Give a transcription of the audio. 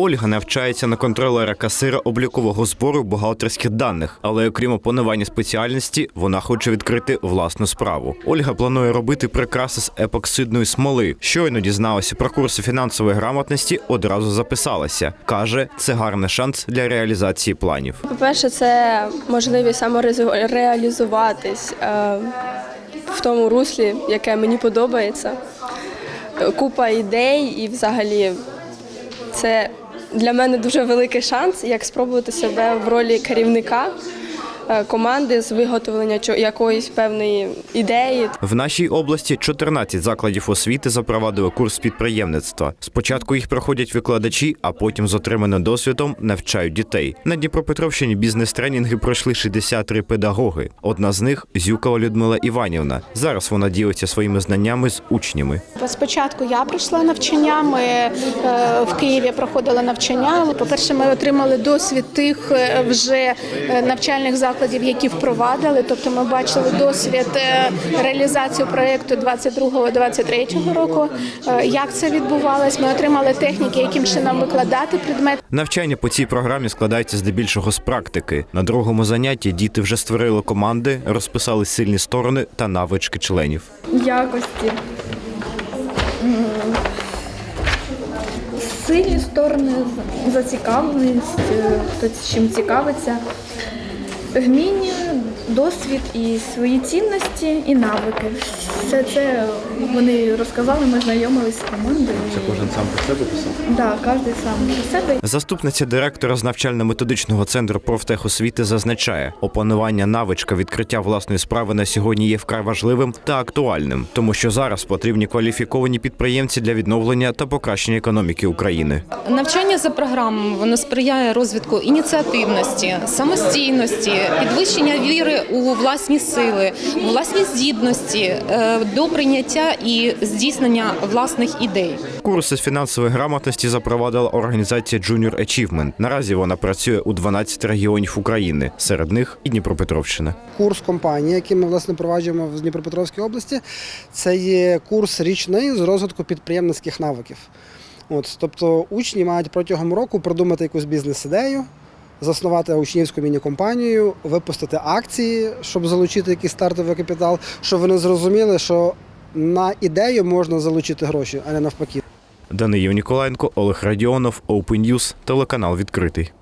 Ольга навчається на контролера касира облікового збору бухгалтерських даних, але окрім опанування спеціальності, вона хоче відкрити власну справу. Ольга планує робити прикраси з епоксидної смоли. Щойно дізналася про курси фінансової грамотності, одразу записалася. каже, це гарний шанс для реалізації планів. По-перше, це можливість самореалізуватись е, в тому руслі, яке мені подобається. Купа ідей, і взагалі це для мене дуже великий шанс, як спробувати себе в ролі керівника команди з виготовлення чо- якоїсь певної ідеї. В нашій області 14 закладів освіти запровадили курс підприємництва. Спочатку їх проходять викладачі, а потім з отриманим досвідом навчають дітей. На Дніпропетровщині бізнес-тренінги пройшли 63 педагоги. Одна з них Зюкова Людмила Іванівна. Зараз вона ділиться своїми знаннями з учнями. Спочатку я пройшла навчання. Ми е, в Києві проходили навчання. По-перше, ми отримали досвід тих е, вже е, навчальних закладів, які впровадили. Тобто, ми бачили досвід е, реалізацію проєкту 22-23 року. е, Як це відбувалось? Ми отримали техніки, яким чином викладати предмет. Навчання по цій програмі складається здебільшого з практики. На другому занятті діти вже створили команди, розписали сильні сторони та навички членів. якості. Сильні сторони, зацікавленість, е, хто чим цікавиться, вміння, досвід і свої цінності і навики. Все це вони розказали, ми знайомилися з командою. Це кожен сам про себе писав? Так, кожен сам про себе. Заступниця директора з навчально-методичного центру профтехосвіти зазначає, опанування навичка відкриття власної справи на сьогодні є вкрай важливим та актуальним, тому що зараз потрібні кваліфіковані підприємці для відновлення та покращення економіки України. Навчання за програмою воно сприяє розвитку ініціативності, самостійності, підвищення віри у власні сили, власні здібності, е, до прийняття і здійснення власних ідей. Курси з фінансової грамотності запровадила організація Junior Achievement. Наразі вона працює у 12 регіонів України, серед них і Дніпропетровщина. курс компанії, який ми власне проваджуємо в Дніпропетровській області, це є курс річний з розвитку підприємницьких навиків. От, тобто учні мають протягом року продумати якусь бізнес-ідею, заснувати учнівську міні-компанію, випустити акції, щоб залучити якийсь стартовий капітал, щоб вони зрозуміли, що на ідею можна залучити гроші, а не навпаки. Даниїв Ніколаєнко, Олег Радіонов, Open News, телеканал відкритий.